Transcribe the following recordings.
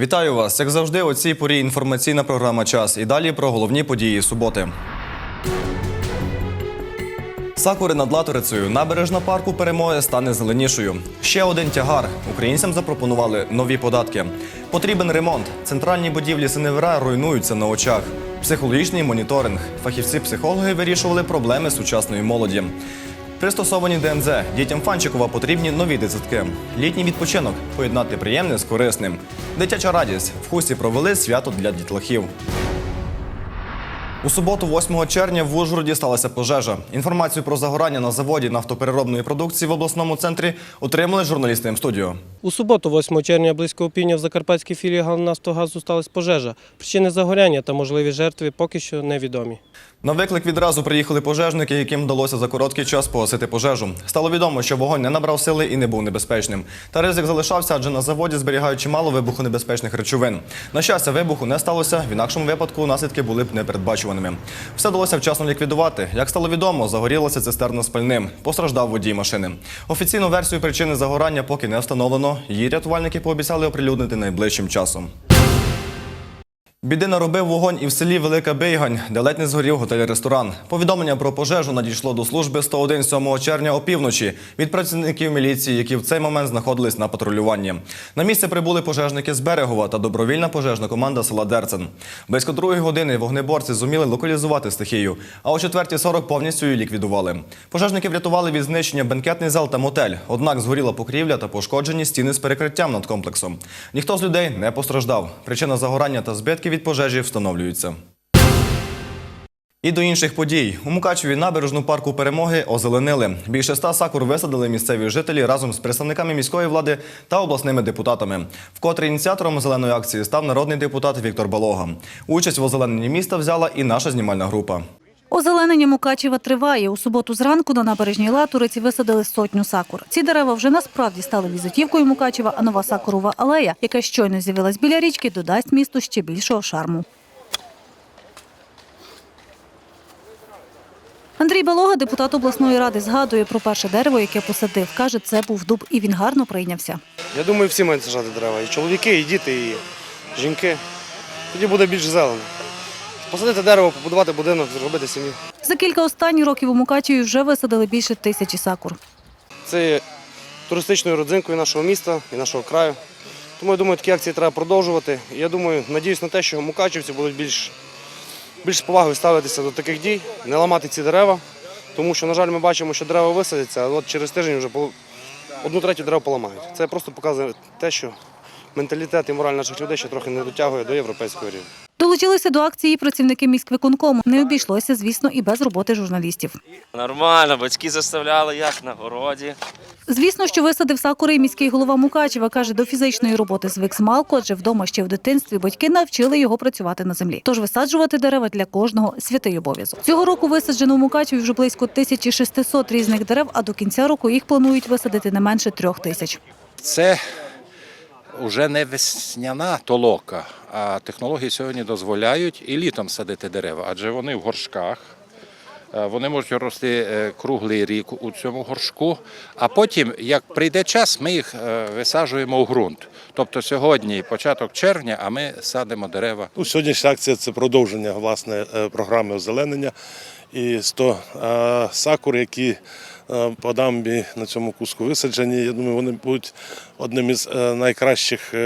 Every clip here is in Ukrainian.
Вітаю вас! Як завжди, у цій порі інформаційна програма Час. І далі про головні події суботи. Сакури над Латорицею. Набережна парку перемоги стане зеленішою. Ще один тягар. Українцям запропонували нові податки. Потрібен ремонт. Центральні будівлі Синевира руйнуються на очах. Психологічний моніторинг. Фахівці-психологи вирішували проблеми сучасної молоді. Пристосовані ДНЗ. Дітям Фанчикова потрібні нові дитсадки. Літній відпочинок поєднати приємне з корисним. Дитяча радість. В хусті провели свято для дітлахів. У суботу, 8 червня, в Ужгороді сталася пожежа. Інформацію про загорання на заводі нафтопереробної продукції в обласному центрі отримали журналісти М-студіо. У суботу, 8 червня, близько опівдня в Закарпатській філії «Галнафтогазу» сталася пожежа. Причини загоряння та можливі жертви поки що невідомі. На виклик відразу приїхали пожежники, яким вдалося за короткий час погасити пожежу. Стало відомо, що вогонь не набрав сили і не був небезпечним. Та ризик залишався, адже на заводі зберігають чимало вибухонебезпечних речовин. На щастя, вибуху не сталося. В інакшому випадку наслідки були б непередбачуваними. Все вдалося вчасно ліквідувати. Як стало відомо, загорілася цистерна з пальним. Постраждав водій машини. Офіційну версію причини загорання поки не встановлено. Її рятувальники пообіцяли оприлюднити найближчим часом. Біди наробив вогонь і в селі Велика Бейгань, де ледь не згорів готель-ресторан. Повідомлення про пожежу надійшло до служби 101 7 червня опівночі від працівників міліції, які в цей момент знаходились на патрулюванні. На місце прибули пожежники з Берегова та добровільна пожежна команда села Дерцен. Близько другої години вогнеборці зуміли локалізувати стихію, а о 4.40 повністю її ліквідували. Пожежники врятували від знищення бенкетний зал та мотель. Однак згоріла покрівля та пошкоджені стіни з перекриттям над комплексом. Ніхто з людей не постраждав. Причина загорання та збитки від пожежі встановлюються. І до інших подій. У Мукачеві набережну парку перемоги озеленили. Більше ста сакур висадили місцеві жителі разом з представниками міської влади та обласними депутатами. Вкотре ініціатором зеленої акції став народний депутат Віктор Балога. Участь в озелененні міста взяла і наша знімальна група. Озеленення Мукачева триває. У суботу зранку на набережній Латуриці висадили сотню сакур. Ці дерева вже насправді стали візитівкою Мукачева, а нова сакурова алея, яка щойно з'явилась біля річки, додасть місту ще більшого шарму. Андрій Балога, депутат обласної ради, згадує про перше дерево, яке посадив. Каже, це був дуб, і він гарно прийнявся. Я думаю, всі мають сажати дерева. І чоловіки, і діти, і жінки. Тоді буде більш зелено. Посадити дерево, побудувати будинок, зробити сім'ю. За кілька останніх років у Мукачеві вже висадили більше тисячі сакур. Це є туристичною родзинкою нашого міста і нашого краю. Тому я думаю, такі акції треба продовжувати. І я думаю, надіюсь на те, що мукачівці будуть більш, більш з повагою ставитися до таких дій, не ламати ці дерева. Тому що, на жаль, ми бачимо, що дерева висадяться, а от через тиждень вже одну третю дерев поламають. Це просто показує те, що менталітет і мораль наших людей ще трохи не дотягує до європейського рівня. Долучилися до акції працівники міськвиконкому. Не обійшлося, звісно, і без роботи журналістів. Нормально, батьки заставляли, як на городі. Звісно, що висадив сакури міський голова Мукачева. Каже, до фізичної роботи звик з малку, адже вдома ще в дитинстві батьки навчили його працювати на землі. Тож висаджувати дерева для кожного святий обов'язок. Цього року висаджено в Мукачеві вже близько 1600 різних дерев, а до кінця року їх планують висадити не менше трьох тисяч. Це вже не весняна толока, а технології сьогодні дозволяють і літом садити дерева, адже вони в горшках. е, Вони можуть рости е, круглий рік у цьому горшку, а потім, як прийде час, ми їх е, висаджуємо у ґрунт. Тобто сьогодні початок червня, а ми садимо дерева. Ну, сьогоднішня акція це продовження власне програми озеленення. І 100 е, сакур, які по дамбі на цьому куску висаджені. Я думаю, вони будуть одним із е, найкращих е,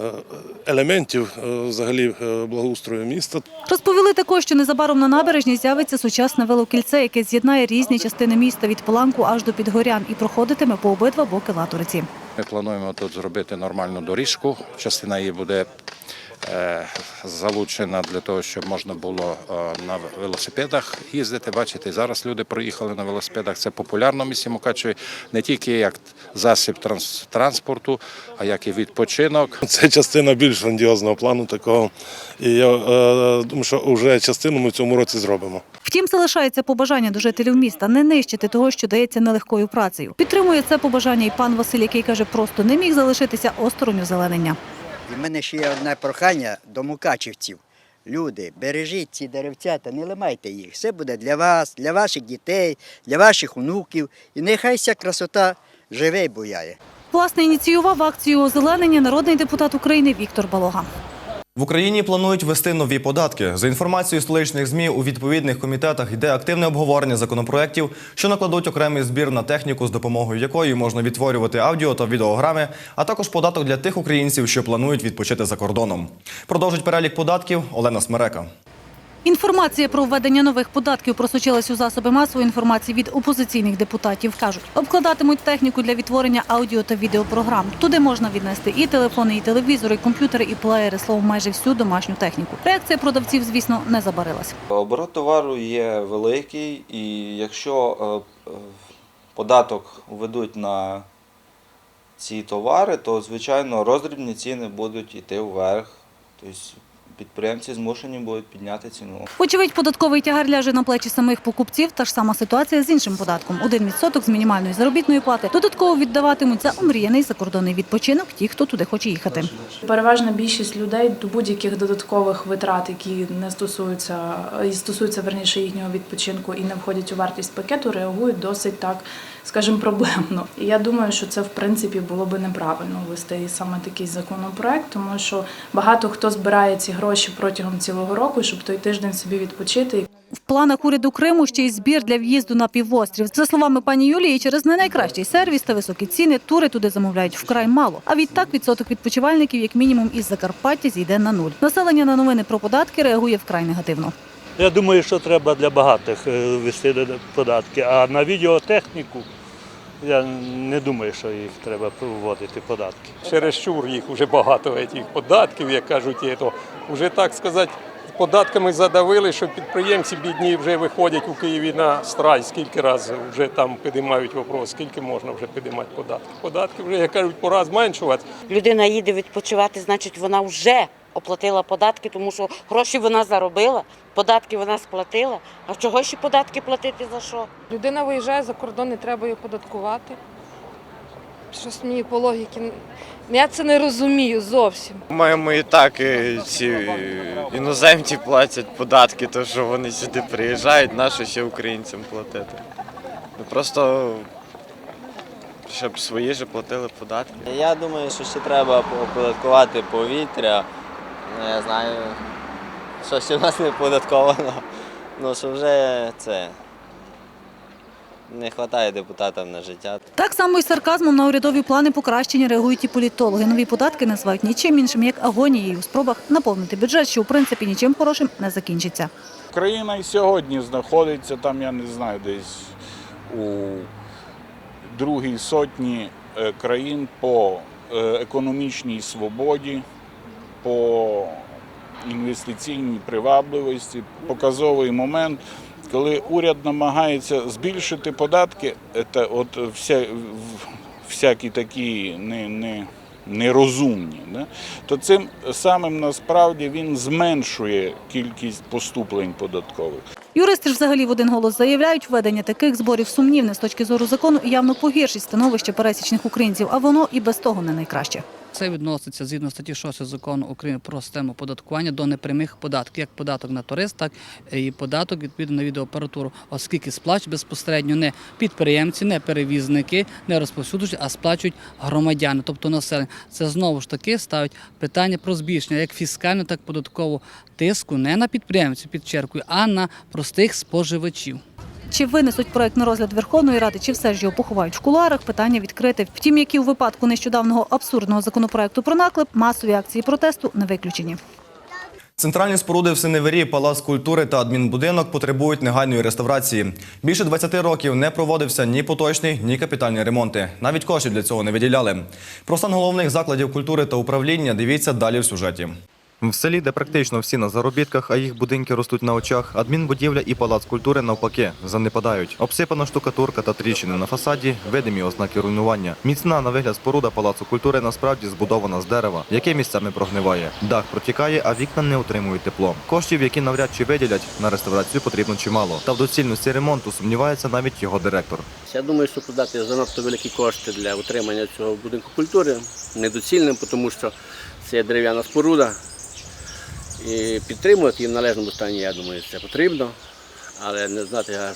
е, елементів е, взагалі е, благоустрою міста. Розповіли також, що незабаром на набережні з'явиться сучасне велокільце, яке з'єднає різні частини міста від Поланку аж до Підгорян і проходитиме по обидва боки Латуриці. Ми плануємо тут зробити нормальну доріжку. Частина її буде е, залучена для того, щоб можна було е, на велосипедах їздити. Бачите, зараз люди проїхали на велосипедах. Це популярно в місті Мукачеві не тільки як засіб транспорту, а як і відпочинок. Це частина більш грандіозного плану такого. І я е, думаю, що вже частину ми в цьому році зробимо. Втім, залишається побажання до жителів міста не нищити того, що дається нелегкою працею. Підтримує це побажання і пан Василь, який каже, просто не міг залишитися осторонь озеленення. І в мене ще є одне прохання до мукачівців. Люди, бережіть ці деревцята, не ламайте їх. Все буде для вас, для ваших дітей, для ваших онуків. І нехай ця красота живе і буяє. Власне, ініціював акцію озеленення народний депутат України Віктор Балога. В Україні планують ввести нові податки. За інформацією столичних ЗМІ, у відповідних комітетах йде активне обговорення законопроєктів, що накладуть окремий збір на техніку, з допомогою якої можна відтворювати аудіо та відеограми, а також податок для тих українців, що планують відпочити за кордоном. Продовжить перелік податків Олена Смерека. Інформація про введення нових податків просочилась у засоби масової інформації від опозиційних депутатів. кажуть, обкладатимуть техніку для відтворення аудіо та відеопрограм. Туди можна віднести і телефони, і телевізори, і комп'ютери, і плеєри, словом, майже всю домашню техніку. Реакція продавців, звісно, не забарилась. Оборот товару є великий, і якщо е, е, податок введуть на ці товари, то звичайно роздрібні ціни будуть йти вверх. Тобто підприємці змушені будуть підняти ціну. Вочевидь, податковий тягар ляже на плечі самих покупців. Та ж сама ситуація з іншим податком. Один відсоток з мінімальної заробітної плати додатково віддаватимуть за омріяний закордонний відпочинок ті, хто туди хоче їхати. Переважна більшість людей до будь-яких додаткових витрат, які не стосуються і стосуються верніше їхнього відпочинку і не входять у вартість пакету, реагують досить так, скажімо, проблемно. І я думаю, що це в принципі було би неправильно ввести саме такий законопроект, тому що багато хто збирає ці гроші протягом цілого року, щоб той тиждень собі відпочити. В планах уряду Криму ще й збір для в'їзду на півострів. За словами пані Юлії, через не найкращий сервіс та високі ціни тури туди замовляють вкрай мало. А відтак відсоток відпочивальників, як мінімум, із Закарпаття зійде на нуль. Населення на новини про податки реагує вкрай негативно. Я думаю, що треба для багатих е, ввести податки, а на відеотехніку я не думаю, що їх треба вводити податки. Чересчур їх вже багато цих податків, як кажуть, є, то вже так сказати. Податками задавили, що підприємці бідні вже виходять у Києві на страй, скільки разів вже там підіймають вопрос, скільки можна вже підіймати податки. Податки вже, як кажуть, пора зменшувати. людина їде відпочивати, значить вона вже оплатила податки, тому що гроші вона заробила, податки вона сплатила. А чого ще податки платити за що? Людина виїжджає за кордон, не треба її податкувати. Щось мені по логіці. Я це не розумію зовсім. Маємо і так е, ці іноземці платять податки, то що вони сюди приїжджають, нащо ще українцям платити. Ну, Просто щоб свої ж платили податки. Я думаю, що ще треба оподаткувати повітря. Ну, я знаю, що ще в нас не оподатковано. Ну, що вже це. Не вистачає депутатам на життя. Так само і сарказмом на урядові плани покращення реагують і політологи. Нові податки називають нічим іншим, як агонією у спробах наповнити бюджет, що у принципі нічим хорошим не закінчиться. Україна і сьогодні знаходиться там, я не знаю, десь у другій сотні е, країн по е, економічній свободі, по інвестиційній привабливості. Показовий момент, коли уряд намагається збільшити податки, це от вся, всякі такі не, не, нерозумні, да? то цим самим насправді він зменшує кількість поступлень податкових. Юристи ж взагалі в один голос заявляють, введення таких зборів сумнівне з точки зору закону і явно погіршить становище пересічних українців, а воно і без того не найкраще. Це відноситься згідно статті 6 закону України про систему оподаткування до непрямих податків, як податок на турист, так і податок відповідно на відеоапаратуру, оскільки сплачують безпосередньо не підприємці, не перевізники, не розповсюджують, а сплачують громадяни, тобто населення. Це знову ж таки ставить питання про збільшення як фіскального, так і податкового тиску не на підприємців підчеркую, а на простих споживачів. Чи винесуть проект на розгляд Верховної Ради, чи все ж його поховають в кулуарах, питання відкрите. Втім, які у випадку нещодавнього абсурдного законопроекту про наклеп, масові акції протесту не виключені. Центральні споруди в Синеверії, палац культури та адмінбудинок потребують негайної реставрації. Більше 20 років не проводився ні поточний, ні капітальні ремонти. Навіть коштів для цього не виділяли. Про стан головних закладів культури та управління дивіться далі в сюжеті. В селі, де практично всі на заробітках, а їх будинки ростуть на очах, адмінбудівля і палац культури навпаки занепадають. Обсипана штукатурка та тріщини на фасаді, видимі ознаки руйнування. Міцна на вигляд споруда палацу культури насправді збудована з дерева, яке місцями прогниває. Дах протікає, а вікна не утримують тепло. Коштів, які навряд чи виділять, на реставрацію потрібно чимало. Та в доцільності ремонту сумнівається навіть його директор. Я думаю, що подати занадто великі кошти для утримання цього будинку культури недоцільним, тому що це дерев'яна споруда. І підтримувати її в належному стані, я думаю, це потрібно. Але не знати, а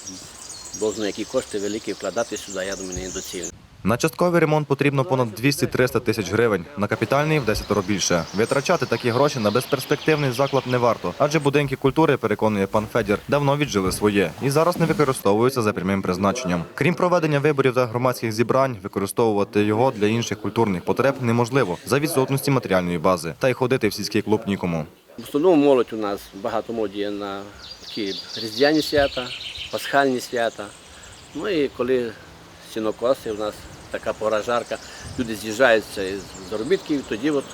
Бог знає, які кошти великі вкладати сюди, я думаю, не недоцільно. На частковий ремонт потрібно понад 200-300 тисяч гривень, на капітальний в 10 більше. Витрачати такі гроші на безперспективний заклад не варто, адже будинки культури, переконує пан Федір, давно віджили своє і зараз не використовуються за прямим призначенням. Крім проведення виборів та громадських зібрань, використовувати його для інших культурних потреб неможливо за відсутності матеріальної бази, та й ходити в сільський клуб нікому. В основному молодь у нас багато молоді є на такі різдвяні свята, пасхальні свята. Ну і коли сінокоси, у нас така пора жарка, люди з'їжджаються із заробітків, тоді от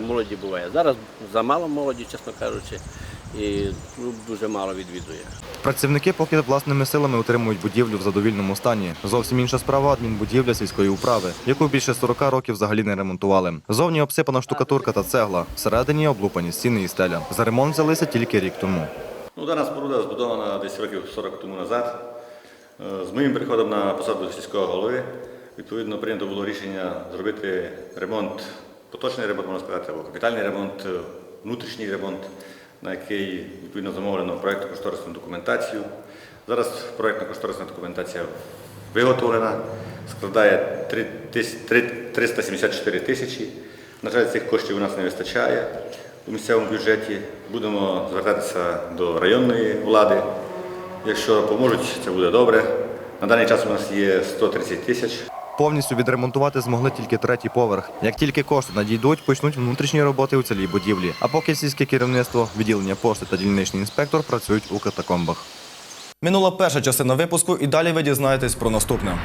молоді буває. Зараз замало молоді, чесно кажучи, і клуб дуже мало відвідує. Працівники поки власними силами утримують будівлю в задовільному стані. Зовсім інша справа адмінбудівля сільської управи, яку більше 40 років взагалі не ремонтували. Зовні обсипана штукатурка та цегла, всередині облупані стіни і стеля. За ремонт взялися тільки рік тому. Ну, дана споруда збудована десь років 40 тому назад. Е, З моїм приходом на посаду сільського голови відповідно прийнято було рішення зробити ремонт, поточний ремонт, можна сказати, або капітальний ремонт, внутрішній ремонт, на який відповідно замовлено проєктну кошторисну документацію. Зараз проєктна кошторисна документація виготовлена, складає 3 тис- 374 тисячі. На жаль, цих коштів у нас не вистачає у місцевому бюджеті. Будемо звертатися до районної влади. Якщо поможуть, це буде добре. На даний час у нас є 130 тисяч. Повністю відремонтувати змогли тільки третій поверх. Як тільки кошти надійдуть, почнуть внутрішні роботи у цілій будівлі. А поки сільське керівництво, відділення пошти та дільничний інспектор працюють у катакомбах. Минула перша частина випуску, і далі ви дізнаєтесь про наступне.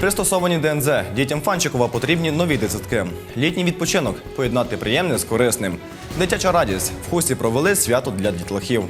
Пристосовані ДНЗ. Дітям Фанчикова потрібні нові дитсадки. Літній відпочинок поєднати приємне з корисним. Дитяча радість. В хусті провели свято для дітлахів.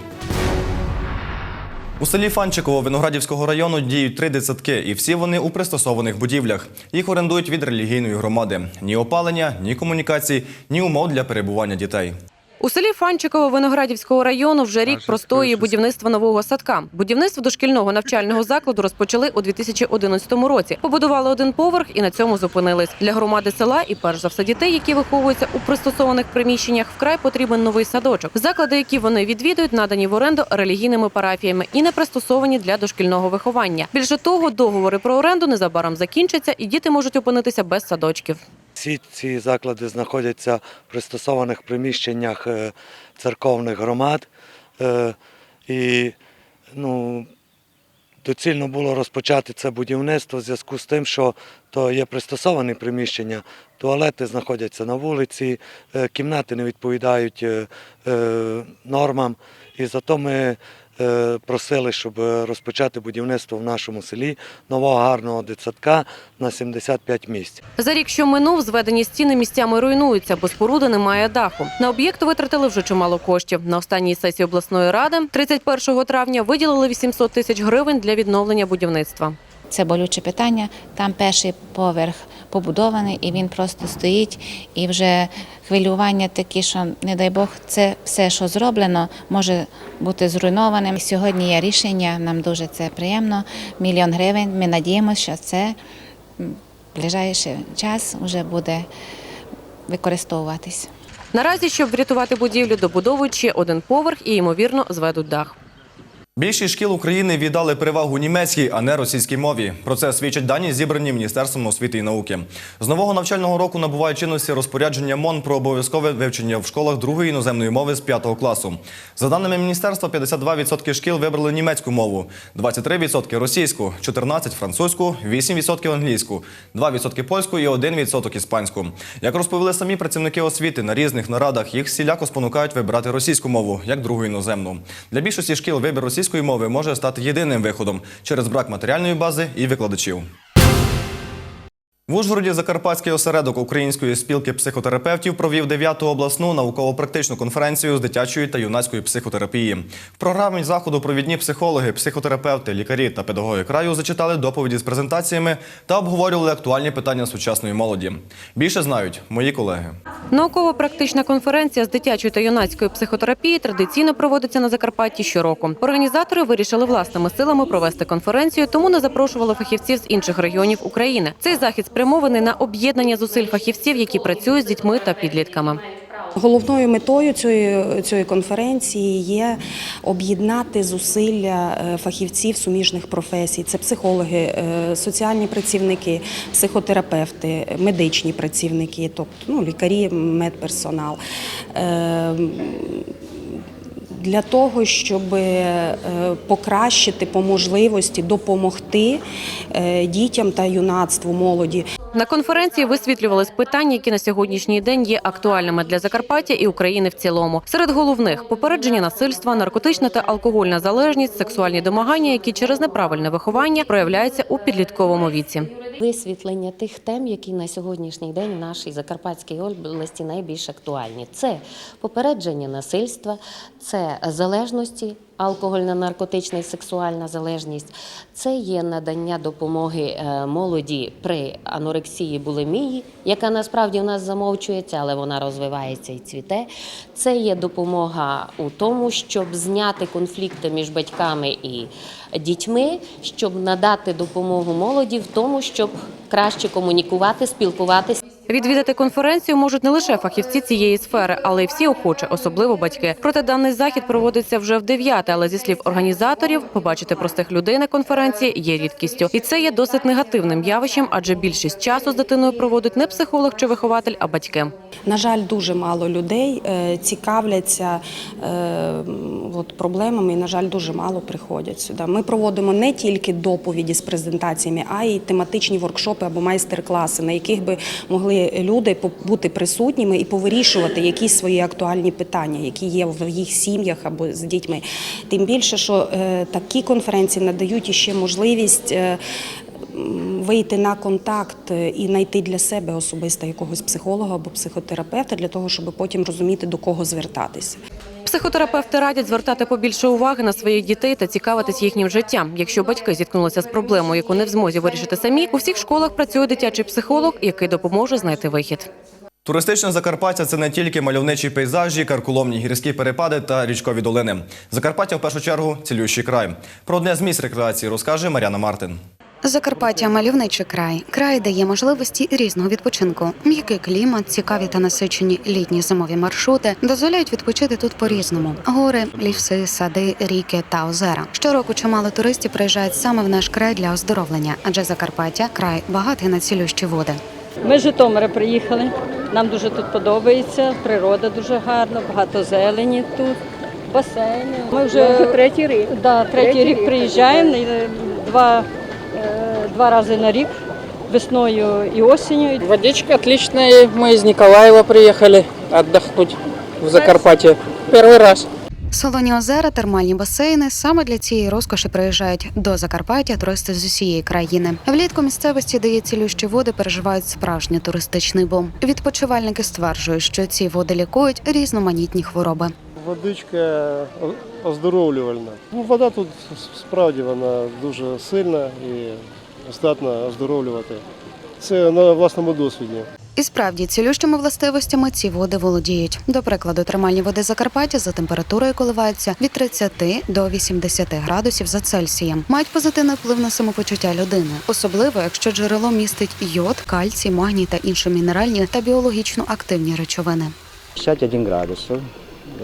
У селі Фанчиково Виноградівського району діють три дитсадки, і всі вони у пристосованих будівлях. Їх орендують від релігійної громади. Ні опалення, ні комунікацій, ні умов для перебування дітей. У селі Фанчиково Виноградівського району вже рік простоює будівництво нового садка. Будівництво дошкільного навчального закладу розпочали у 2011 році. Побудували один поверх і на цьому зупинились. Для громади села і перш за все дітей, які виховуються у пристосованих приміщеннях, вкрай потрібен новий садочок. Заклади, які вони відвідують, надані в оренду релігійними парафіями і не пристосовані для дошкільного виховання. Більше того, договори про оренду незабаром закінчаться, і діти можуть опинитися без садочків. Всі ці заклади знаходяться в пристосованих приміщеннях е, церковних громад. Е, І ну, доцільно було розпочати це будівництво в зв'язку з тим, що то є пристосовані приміщення, туалети знаходяться на вулиці, е, кімнати не відповідають нормам. І зато ми просили, щоб розпочати будівництво в нашому селі нового гарного дитсадка на 75 місць. За рік, що минув, зведені стіни місцями руйнуються, бо споруди немає даху. На об'єкт витратили вже чимало коштів. На останній сесії обласної ради 31 травня виділили 800 тисяч гривень для відновлення будівництва. Це болюче питання. Там перший поверх побудований, і він просто стоїть. І вже хвилювання такі, що, не дай Бог, це все, що зроблено, може бути зруйнованим. Сьогодні є рішення, нам дуже це приємно. Мільйон гривень. Ми надіємося, що це в ближайший час вже буде використовуватись. Наразі, щоб врятувати будівлю, добудовують ще один поверх і ймовірно зведуть дах. Більшість шкіл України віддали перевагу німецькій, а не російській мові. Про це свідчать дані, зібрані Міністерством освіти і науки. З нового навчального року набуває чинності розпорядження МОН про обов'язкове вивчення в школах другої іноземної мови з 5 класу. За даними міністерства, 52% шкіл вибрали німецьку мову, 23% російську, 14% французьку, 8% англійську, 2% польську і 1% іспанську. Як розповіли самі працівники освіти на різних нарадах, їх всіляко спонукають вибирати російську мову як другу іноземну. Для більшості шкіл вибір російської мови може стати єдиним виходом через брак матеріальної бази і викладачів. В Ужгороді Закарпатський осередок Української спілки психотерапевтів провів 9-ту обласну науково-практичну конференцію з дитячої та юнацької психотерапії. В програмі заходу провідні психологи, психотерапевти, лікарі та педагоги краю зачитали доповіді з презентаціями та обговорювали актуальні питання сучасної молоді. Більше знають мої колеги. Науково-практична конференція з дитячої та юнацької психотерапії традиційно проводиться на Закарпатті щороку. Організатори вирішили власними силами провести конференцію, тому не запрошували фахівців з інших регіонів України. Цей захід спрямований на об'єднання зусиль фахівців, які працюють з дітьми та підлітками. Головною метою цієї, цієї конференції є об'єднати зусилля е, фахівців суміжних професій. Це психологи, е, соціальні працівники, психотерапевти, медичні працівники, тобто ну, лікарі, медперсонал. Для того, щоб е, покращити по можливості допомогти е, дітям та юнацтву молоді На конференції висвітлювались питання, які на сьогоднішній день є актуальними для Закарпаття і України в цілому. Серед головних попередження насильства, наркотична та алкогольна залежність, сексуальні домагання, які через неправильне виховання проявляються у підлітковому віці. Висвітлення тих тем, які на сьогоднішній день в нашій Закарпатській області найбільш актуальні. Це попередження насильства, це залежності, алкогольна, наркотична і сексуальна залежність, це є надання допомоги е, молоді при анорексії, булимії, яка насправді в нас замовчується, але вона розвивається і цвіте. Це є допомога у тому, щоб зняти конфлікти між батьками і дітьми, щоб надати допомогу молоді в тому, щоб краще комунікувати, спілкуватися. Відвідати конференцію можуть не лише фахівці цієї сфери, але й всі охочі, особливо батьки. Проте даний захід проводиться вже в дев'яте, але зі слів організаторів, побачити простих людей на конференції є рідкістю, і це є досить негативним явищем, адже більшість часу з дитиною проводить не психолог чи вихователь, а батьки. На жаль, дуже мало людей е, цікавляться е, от, проблемами, і, на жаль, дуже мало приходять сюди. Ми проводимо не тільки доповіді з презентаціями, а й тематичні воркшопи або майстер-класи, на яких би могли люди бути присутніми і повирішувати якісь свої актуальні питання, які є в їх сім'ях або з дітьми. Тим більше, що е, такі конференції надають іще можливість. е, Вийти на контакт і знайти для себе особисто якогось психолога або психотерапевта для того, щоб потім розуміти до кого звертатися. Психотерапевти радять звертати побільше уваги на своїх дітей та цікавитись їхнім життям. Якщо батьки зіткнулися з проблемою, яку не в змозі вирішити самі, у всіх школах працює дитячий психолог, який допоможе знайти вихід. Туристичне Закарпаття це не тільки мальовничі пейзажі, карколомні гірські перепади та річкові долини. Закарпаття в першу чергу цілющий край. Про одне з місць рекреації розкаже Мар'яна Мартин. Закарпаття мальовничий край. Край дає можливості різного відпочинку. М'який клімат, цікаві та насичені літні зимові маршрути дозволяють відпочити тут по-різному: гори, ліси, сади, ріки та озера. Щороку чимало туристів приїжджають саме в наш край для оздоровлення, адже Закарпаття край багатий на цілющі води. Ми з Житомира приїхали. Нам дуже тут подобається. Природа дуже гарна, багато зелені тут, басейни. Ми вже, третій рік. Да, третій, рік приїжджаємо два, е, два рази на рік. Весною і осенью. Водичка отличная. Мы из Николаева приехали отдохнуть в Закарпатье. Первый раз. Солоні озера, термальні басейни саме для цієї розкоші приїжджають до Закарпаття туристи з усієї країни. Влітку місцевості, де є цілющі води, переживають справжній туристичний бум. Відпочивальники стверджують, що ці води лікують різноманітні хвороби. Водичка оздоровлювальна. Ну, вода тут справді вона дуже сильна і здатна оздоровлювати. Це на власному досвіді. І справді цілющими властивостями ці води володіють. До прикладу, термальні води Закарпаття за температурою коливаються від 30 до 80 градусів за Цельсієм. Мають позитивний вплив на самопочуття людини, особливо якщо джерело містить йод, кальцій, магній та інші мінеральні та біологічно активні речовини. 51 градусов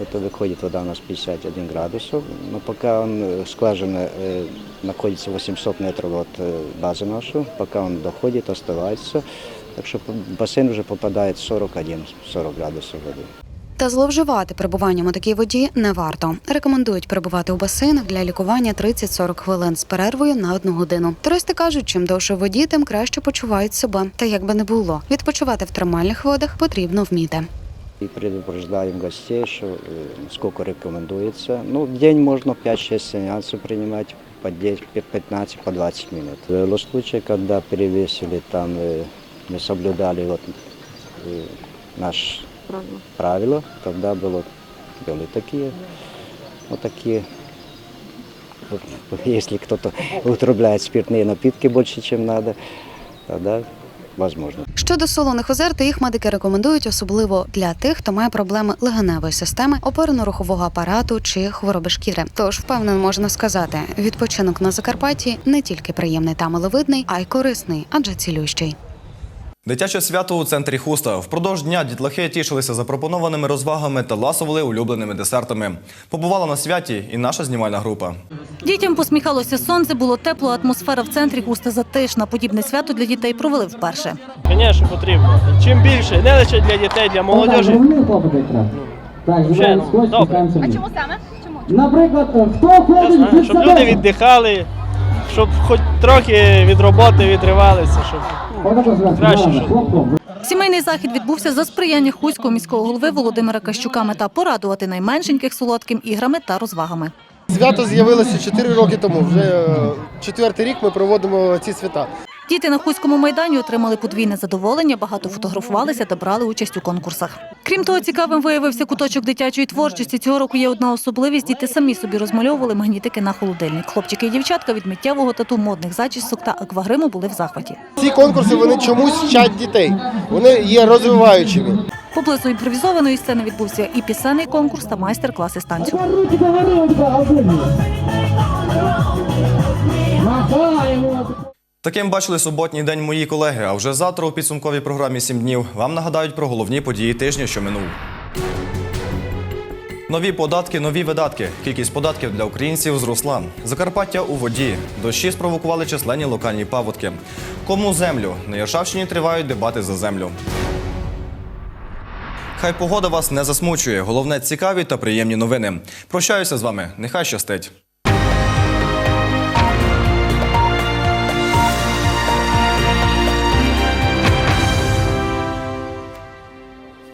Это выходит вода у нас 51 градусов. Но пока он, э, скважина э, находится 800 метров от э, базы нашу, пока он доходит, остывается. Так что в бассейн уже попадает 41-40 градусов воды. Та зловживати перебуванням у такій воді не варто. Рекомендують перебувати у басейнах для лікування 30-40 хвилин з перервою на одну годину. Туристи кажуть, чим довше в воді, тим краще почувають себе. Та як би не було, відпочивати в термальних водах потрібно вміти. И предупреждаем гостей, что э, сколько рекомендуется. Ну, в день можно 5-6 сеансов принимать по 10, по 15, по 20 минут. Было случай, когда перевесили там, э, не соблюдали вот, э, наш правила, тогда было, были такие, вот такие. Вот, Если кто-то употребляет спиртные напитки больше, чем надо, тогда возможно. Щодо солоних озер, то їх медики рекомендують особливо для тих, хто має проблеми легеневої системи, опорно-рухового апарату чи хвороби шкіри. Тож впевнено можна сказати, відпочинок на Закарпатті не тільки приємний та миловидний, а й корисний, адже цілющий. Дитяче свято у центрі Хуста. Впродовж дня дітлахи тішилися запропонованими розвагами та ласували улюбленими десертами. Побувала на святі і наша знімальна група. Дітям посміхалося сонце, було тепло, атмосфера в центрі густа затишна. Подібне свято для дітей провели вперше. Звісно, потрібно. Чим більше, не лише для дітей, для молодежі. Вже, ну, добре. А чому саме? Чому? Наприклад, хто ходить щоб люди віддихали, щоб хоч трохи від роботи відривалися, щоб ну, краще, щоб Сімейний захід відбувся за сприяння хуського міського голови Володимира Кащука. Мета порадувати найменшеньких солодким іграми та розвагами. Свято з'явилося 4 роки тому. Вже е, четвертий рік ми проводимо ці свята. Діти на Хуському майдані отримали подвійне задоволення, багато фотографувалися та брали участь у конкурсах. Крім того, цікавим виявився куточок дитячої творчості. Цього року є одна особливість. Діти самі собі розмальовували магнітики на холодильник. Хлопчики і дівчатка від миттєвого тату, модних зачісок та аквагриму були в захваті. Ці конкурси вони чомусь вчать дітей. Вони є розвиваючими. Поблизу імпровізованої сцени відбувся і пісенний конкурс та майстер-класи з танцю. Таким бачили суботній день мої колеги. А вже завтра у підсумковій програмі «7 днів вам нагадають про головні події тижня, що минув. Нові податки, нові видатки. Кількість податків для українців зросла. Закарпаття у воді. Дощі спровокували численні локальні паводки. Кому землю? На Яршавщині тривають дебати за землю. Хай погода вас не засмучує. Головне цікаві та приємні новини. Прощаюся з вами. Нехай щастить.